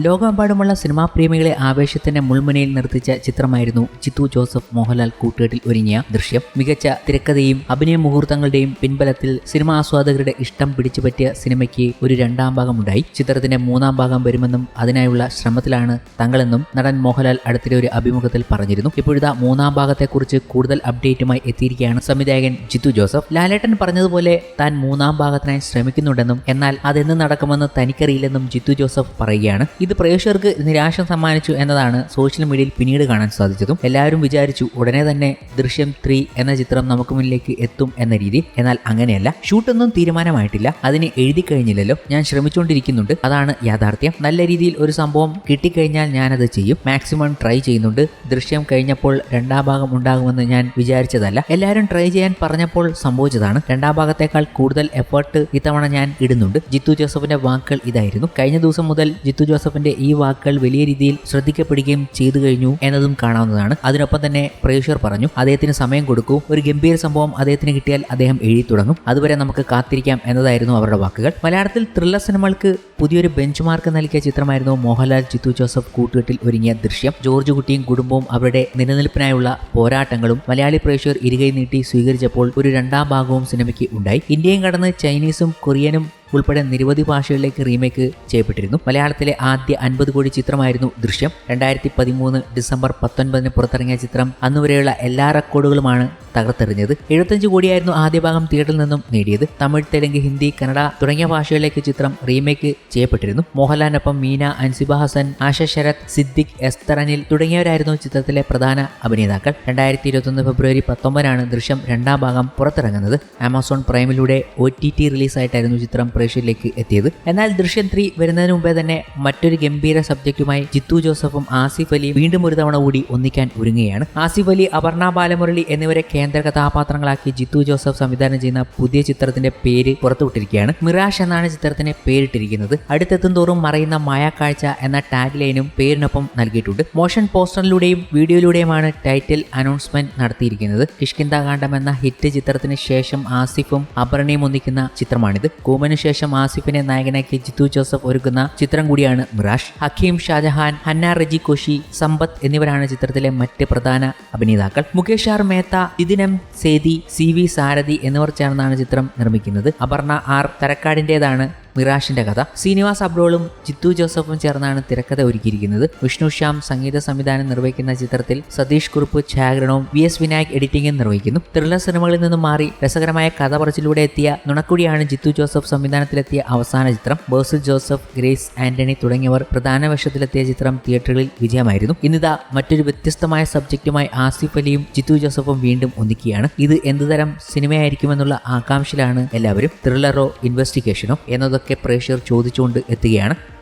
ലോകമെമ്പാടുമുള്ള സിനിമാ പ്രേമികളെ ആവേശത്തിന്റെ മുൾമുനയിൽ നിർത്തിച്ച ചിത്രമായിരുന്നു ചിത്തു ജോസഫ് മോഹൻലാൽ കൂട്ടുകെട്ടിൽ ഒരുങ്ങിയ ദൃശ്യം. മികച്ച തിരക്കഥയും അഭിനയ മുഹൂർത്തങ്ങളുടെയും പിൻബലത്തിൽ സിനിമാ ആസ്വാദകരുടെ ഇഷ്ടം പിടിച്ചുപറ്റിയ സിനിമയ്ക്ക് ഒരു രണ്ടാം ഭാഗമുണ്ടായി. ചിത്രത്തിന്റെ മൂന്നാം ഭാഗം വരുമെന്നും അതിനായുള്ള ശ്രമത്തിലാണ് തങ്ങളെന്നും നടൻ മോഹൻലാൽ അടുത്തിടെ ഒരു അഭിമുഖത്തിൽ പറഞ്ഞിരുന്നു. ഇപ്പോഴത്തെ മൂന്നാം ഭാഗത്തെക്കുറിച്ച് കൂടുതൽ അപ്ഡേറ്റുമായി എത്തിയിരിക്കുകയാണ് സംവിധായകൻ ജിത്തു ജോസഫ്. ലാലേട്ടൻ പറഞ്ഞതുപോലെ താൻ മൂന്നാം ഭാഗത്തിനായി ശ്രമിക്കുന്നുണ്ടെന്നും എന്നാൽ അതെന്ന് നടക്കുമെന്ന് തനിക്കറിയില്ലെന്നും ജിത്തു ജോസഫ് പറയുകയാണ്. ഇത് പ്രേക്ഷകർക്ക് നിരാശ സമ്മാനിച്ചു എന്നതാണ് സോഷ്യൽ മീഡിയയിൽ പിന്നീട് കാണാൻ സാധിച്ചതും. എല്ലാവരും വിചാരിച്ചു ഉടനെ തന്നെ ദൃശ്യം ത്രീ എന്ന ചിത്രം നമുക്ക് മുന്നിലേക്ക് എത്തും എന്ന രീതി. എന്നാൽ അങ്ങനെയല്ല. ഷൂട്ടൊന്നും തീരുമാനമായിട്ടില്ല. അതിന് എഴുതി കഴിഞ്ഞില്ലല്ലോ. ഞാൻ ശ്രമിച്ചുകൊണ്ടിരിക്കുന്നുണ്ട്. അതാണ് യാഥാർത്ഥ്യം. നല്ല രീതിയിൽ ഒരു സംഭവം കിട്ടിക്കഴിഞ്ഞാൽ ഞാനത് ചെയ്യും. മാക്സിമം ട്രൈ ചെയ്യുന്നുണ്ട്. ദൃശ്യം കഴിഞ്ഞപ്പോൾ രണ്ടാം ഭാഗം ഉണ്ടാകുമെന്ന് ഞാൻ വിചാരിച്ചതല്ല. എല്ലാവരും ട്രൈ ചെയ്യാൻ പറഞ്ഞപ്പോൾ സംഭവിച്ചതാണ്. രണ്ടാം ഭാഗത്തേക്കാൾ കൂടുതൽ എഫേർട്ട് ഇത്തവണ ഞാൻ ഇടുന്നുണ്ട്. ജിത്തു ജോസഫിന്റെ വാക്കുകൾ ഇതായിരുന്നു. കഴിഞ്ഞ ദിവസം മുതൽ ജിത്തു ജോസഫിന്റെ ഈ വാക്കുകൾ വലിയ രീതിയിൽ ശ്രദ്ധിക്കപ്പെടുകയും ചെയ്തു കഴിഞ്ഞു എന്നതും കാണാവുന്നതാണ്. അതിനൊപ്പം തന്നെ പ്രേക്ഷകർ പറഞ്ഞു അദ്ദേഹത്തിന് സമയം കൊടുക്കൂ. ഒരു ഗംഭീര സംഭവം അദ്ദേഹത്തിന് കിട്ടിയാൽ അദ്ദേഹം എഴുതി തുടങ്ങും അതുവരെ നമുക്ക് കാത്തിരിക്കാം എന്നതായിരുന്നു അവരുടെ വാക്കുകൾ. മലയാളത്തിൽ ത്രില്ലർ സിനിമകൾക്ക് പുതിയൊരു ബെഞ്ച് മാർക്ക് നൽകിയ ചിത്രമായിരുന്നു മോഹൻലാൽ ജിത്തു ജോസഫ് കൂട്ടുകെട്ടിൽ ഒരുങ്ങിയ ദൃശ്യം. ജോർജ് കുട്ടിയും കുടുംബവും അവരുടെ നിലനിൽപ്പിനായുള്ള പോരാട്ടങ്ങളും മലയാളി പ്രേക്ഷകർ ഇരുകൈ നീട്ടി സ്വീകരിച്ചപ്പോൾ ഒരു രണ്ടാം ഭാഗവും സിനിമയ്ക്ക് ഉണ്ടായി. ഇന്ത്യയും കടന്ന് ചൈനീസും കൊറിയനും ഉൾപ്പെടെ നിരവധി ഭാഷകളിലേക്ക് റീമേക്ക് ചെയ്യപ്പെട്ടിരുന്നു. മലയാളത്തിലെ ആദ്യ അൻപത് കോടി ചിത്രമായിരുന്നു ദൃശ്യം. രണ്ടായിരത്തി പതിമൂന്ന് ഡിസംബർ പത്തൊൻപതിന് പുറത്തിറങ്ങിയ ചിത്രം അന്നുവരെയുള്ള എല്ലാ റെക്കോർഡുകളുമാണ് തകർത്തെറിഞ്ഞത്. എഴുപത്തഞ്ച് കോടിയായിരുന്നു ആദ്യ ഭാഗം തിയേറ്ററിൽ നിന്നും നേടിയത്. തമിഴ് തെലുങ്ക് ഹിന്ദി കന്നഡ തുടങ്ങിയ ഭാഷകളിലേക്ക് ചിത്രം റീമേക്ക് ചെയ്യപ്പെട്ടിരുന്നു. മോഹൻലാലിനൊപ്പം മീന അൻസിബ ഹസൻ ആശ ശരത് സിദ്ദിഖ് എസ്തർ അനിൽ തുടങ്ങിയവരായിരുന്നു ചിത്രത്തിലെ പ്രധാന അഭിനേതാക്കൾ. രണ്ടായിരത്തി ഇരുപത്തൊന്ന് ഫെബ്രുവരി പത്തൊമ്പതിനാണ് ദൃശ്യം രണ്ടാം ഭാഗം പുറത്തിറങ്ങുന്നത്. ആമസോൺ പ്രൈമിലൂടെ ഒ ടി ടി റിലീസായിട്ടായിരുന്നു ചിത്രം പ്രേക്ഷകരിലേക്ക് എത്തിയത്. എന്നാൽ ദൃശ്യം ത്രീ വരുന്നതിന് മുമ്പേ തന്നെ മറ്റൊരു ഗംഭീര സബ്ജക്റ്റുമായി ജിത്തു ജോസഫും ആസിഫ് അലി വീണ്ടും ഒരു തവണ കൂടി ഒന്നിക്കാൻ ഒരുങ്ങുകയാണ്. ആസിഫ് അലി അപർണ ബാലമുരളി എന്നിവരെ കേന്ദ്ര കഥാപാത്രങ്ങളാക്കി ജിത്തു ജോസഫ് സംവിധാനം ചെയ്യുന്ന പുതിയ ചിത്രത്തിന്റെ പേര് പുറത്തുവിട്ടിരിക്കുകയാണ്. മിറാഷ് എന്നാണ് ചിത്രത്തിന് പേരിട്ടിരിക്കുന്നത്. അടുത്തെത്തും തോറും മറയുന്ന മായാക്കാഴ്ച എന്ന ടാഗ് ലൈനും പേരിനൊപ്പം നൽകിയിട്ടുണ്ട്. മോഷൻ പോസ്റ്ററിലൂടെയും വീഡിയോയിലൂടെയുമാണ് ടൈറ്റിൽ അനൗൺസ്മെന്റ് നടത്തിയിരിക്കുന്നത്. കിഷ്കിന്താകാന്ഡം എന്ന ഹിറ്റ് ചിത്രത്തിന് ശേഷം ആസിഫും അപർണയും ഒന്നിക്കുന്ന ചിത്രമാണിത്. കൂമനു ആസിഫിനെ നായകനാക്കി ജിത്തു ജോസഫ് ഒരുക്കുന്ന ചിത്രം കൂടിയാണ് മിറാഷ്. ഹക്കീം ഷാജഹാൻ ഹന്ന റജി കോഷി സമ്പത്ത് എന്നിവരാണ് ചിത്രത്തിലെ മറ്റ് പ്രധാന അഭിനേതാക്കൾ. മുകേഷ് ആർ മേത്ത ഇതിനം സേതി സി വി സാരഥി എന്നിവർ ചേർന്നാണ് ചിത്രം നിർമ്മിക്കുന്നത്. അപർണ ആർ തരക്കാടിന്റെതാണ് മിറാഷിന്റെ കഥ. ശ്രീനിവാസ് അബ്രോളും ജിത്തു ജോസഫും ചേർന്നാണ് തിരക്കഥ ഒരുക്കിയിരിക്കുന്നത്. വിഷ്ണു ശ്യാം സംഗീത സംവിധാനം നിർവഹിക്കുന്ന ചിത്രത്തിൽ സതീഷ് കുറുപ്പ് ഛായാഗ്രഹണവും വി എസ് വിനായക് എഡിറ്റിംഗും നിർവഹിക്കുന്നു. ത്രില്ലർ സിനിമകളിൽ നിന്നും മാറി രസകരമായ കഥ പറച്ചിലൂടെ എത്തിയ നുണക്കുടിയാണ് ജിത്തു ജോസഫ് സംവിധാനത്തിലെത്തിയ അവസാന ചിത്രം. ബേഴ്സിൽ ജോസഫ് ഗ്രേസ് ആന്റണി തുടങ്ങിയവർ പ്രധാന വേഷത്തിലെത്തിയ ചിത്രം തിയേറ്ററുകളിൽ വിജയമായിരുന്നു. ഇന്നിതാ മറ്റൊരു വ്യത്യസ്തമായ സബ്ജക്റ്റുമായി ആസിഫ് അലിയും ജിത്തു ജോസഫും വീണ്ടും ഒന്നിക്കുകയാണ് ഇത് എന്തുതരം സിനിമയായിരിക്കുമെന്നുള്ള ആകാംക്ഷയിലാണ് എല്ലാവരും. ത്രില്ലറോ ഇൻവെസ്റ്റിഗേഷനോ എന്നതൊക്കെ പ്രേക്ഷകർ ചോദിച്ചുകൊണ്ട് എത്തുകയാണ്.